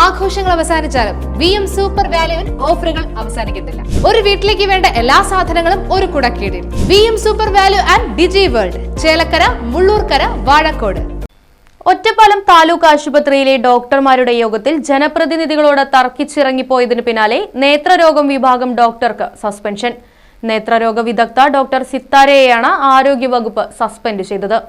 ആഘോഷങ്ങൾ അവസാനിച്ചാലും V M super വാല്യുവിൽ ഓഫറുകൾ അവസാനിക്കുന്നില്ല. ഒരു വീട്ടിലേക്ക് വേണ്ട എല്ലാ സാധനങ്ങളും ഒരു കുടക്കീടിൽ. V M super value and Digi World Chelakkara Mullurkara Vazhakkode. Ottapalam taluk ആശുപത്രിയിലെ ഡോക്ടർമാരുടെ യോഗത്തിൽ ജനപ്രതിനിധികളോട് തർക്കിച്ചിറങ്ങിപ്പോയതിന് പിന്നാലെ നേത്രരോഗം വിഭാഗം ഡോക്ടർക്ക് സസ്പെൻഷൻ. നേത്രരോഗ വിദഗ്ധ ഡോക്ടർ സിത്താരയെയാണ് ആരോഗ്യവകുപ്പ് സസ്പെൻഡ് ചെയ്തത്.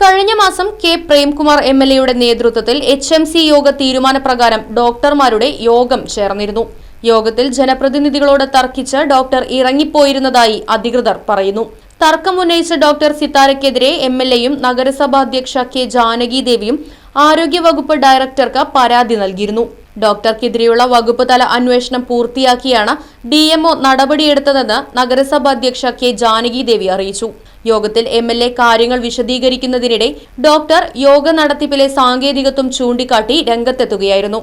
കഴിഞ്ഞ മാസം കെ പ്രേംകുമാർ എം എൽ എയുടെ നേതൃത്വത്തിൽ എച്ച് എം സി യോഗ തീരുമാനപ്രകാരം ഡോക്ടർമാരുടെ യോഗം ചേർന്നിരുന്നു. യോഗത്തിൽ ജനപ്രതിനിധികളോട് തർക്കിച്ച് ഡോക്ടർ ഇറങ്ങിപ്പോയിരുന്നതായി അധികൃതർ പറയുന്നു. തർക്കമുന്നയിച്ച ഡോക്ടർ സിത്താരയ്ക്കെതിരെ എം എൽ എയും നഗരസഭാ അധ്യക്ഷ കെ ജാനകി ദേവിയും ആരോഗ്യവകുപ്പ് ഡയറക്ടർക്ക് പരാതി നൽകിയിരുന്നു. ഡോക്ടർക്കെതിരെയുള്ള വകുപ്പ് തല അന്വേഷണം പൂർത്തിയാക്കിയാണ് ഡി എംഒ നടപടിയെടുത്തതെന്ന് നഗരസഭാ അധ്യക്ഷ കെ ജാനകി ദേവി അറിയിച്ചു. യോഗത്തിൽ എം എൽ എ കാര്യങ്ങൾ വിശദീകരിക്കുന്നതിനിടെ ഡോക്ടർ യോഗ നടത്തിപ്പിലെ സാങ്കേതികത്വം ചൂണ്ടിക്കാട്ടി രംഗത്തെത്തുകയായിരുന്നു.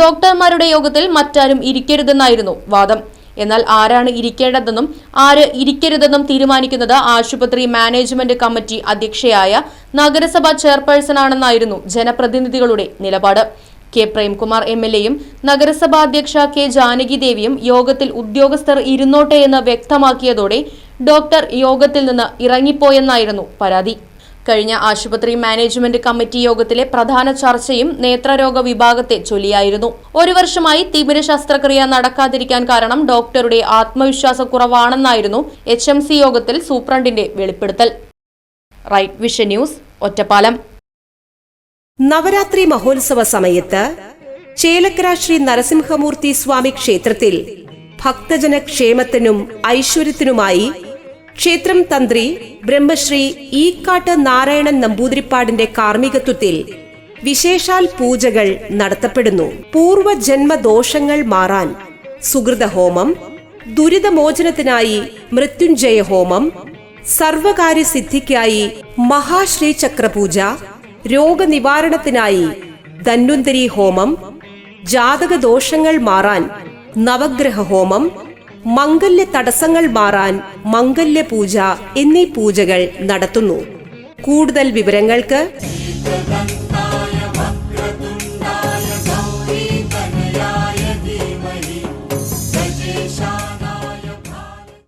ഡോക്ടർമാരുടെ യോഗത്തിൽ മറ്റാരും ഇരിക്കരുതെന്നായിരുന്നു വാദം. എന്നാൽ ആരാണ് ഇരിക്കേണ്ടതെന്നും ആര് ഇരിക്കരുതെന്നും തീരുമാനിക്കുന്നത് ആശുപത്രി മാനേജ്മെന്റ് കമ്മിറ്റി അധ്യക്ഷയായ നഗരസഭാ ചെയർപേഴ്സണാണെന്നായിരുന്നു ജനപ്രതിനിധികളുടെ നിലപാട്. കെ. പ്രേംകുമാർ എം എൽ എയും നഗരസഭാ അധ്യക്ഷ കെ. ജാനകി ദേവിയും യോഗത്തിൽ ഉദ്യോഗസ്ഥർ ഇരുന്നോട്ടെ എന്ന് വ്യക്തമാക്കിയതോടെ ഡോക്ടർ യോഗത്തിൽ നിന്ന് ഇറങ്ങിപ്പോയെന്നായിരുന്നു പരാതി. കഴിഞ്ഞ ആശുപത്രി മാനേജ്മെന്റ് കമ്മിറ്റി യോഗത്തിലെ പ്രധാന ചർച്ചയും നേത്രരോഗ വിഭാഗത്തെ ചൊല്ലിയായിരുന്നു. ഒരു വർഷമായി തിമിര ശസ്ത്രക്രിയ നടക്കാതിരിക്കാൻ കാരണം ഡോക്ടറുടെ ആത്മവിശ്വാസക്കുറവാണെന്നായിരുന്നു എച്ച് എം സി യോഗത്തിൽ സൂപ്രണ്ടിന്റെ വെളിപ്പെടുത്തൽ. Right Vision News Ottapalam. Navaratri മഹോത്സവ സമയത്ത് ചേലക്കര ശ്രീ നരസിംഹമൂർത്തി സ്വാമി ക്ഷേത്രത്തിൽ ഭക്തജന ക്ഷേമത്തിനും ഐശ്വര്യത്തിനുമായി ക്ഷേത്രം തന്ത്രി ബ്രഹ്മശ്രീ ഈക്കാട്ട് നാരായണൻ നമ്പൂതിരിപ്പാടിന്റെ കാർമ്മികത്വത്തിൽ വിശേഷാൽ പൂജകൾ നടത്തപ്പെടുന്നു. പൂർവജന്മദോഷങ്ങൾ മാറാൻ സുഹൃതഹോമം ദുരിതമോചനത്തിനായി മൃത്യുഞ്ജയ ഹോമം സർവകാര്യ സിദ്ധിക്കായി മഹാശ്രീ മഹാശ്രീചക്രപൂജ രോഗനിവാരണത്തിനായി ധന്വന്തരി ഹോമം ജാതകദോഷങ്ങൾ മാറാൻ നവഗ്രഹ ഹോമം മംഗല്യ തടസ്സങ്ങൾ മാറാൻ മംഗല്യ പൂജ എന്നീ പൂജകൾ നടത്തുന്നു. കൂടുതൽ വിവരങ്ങൾക്ക്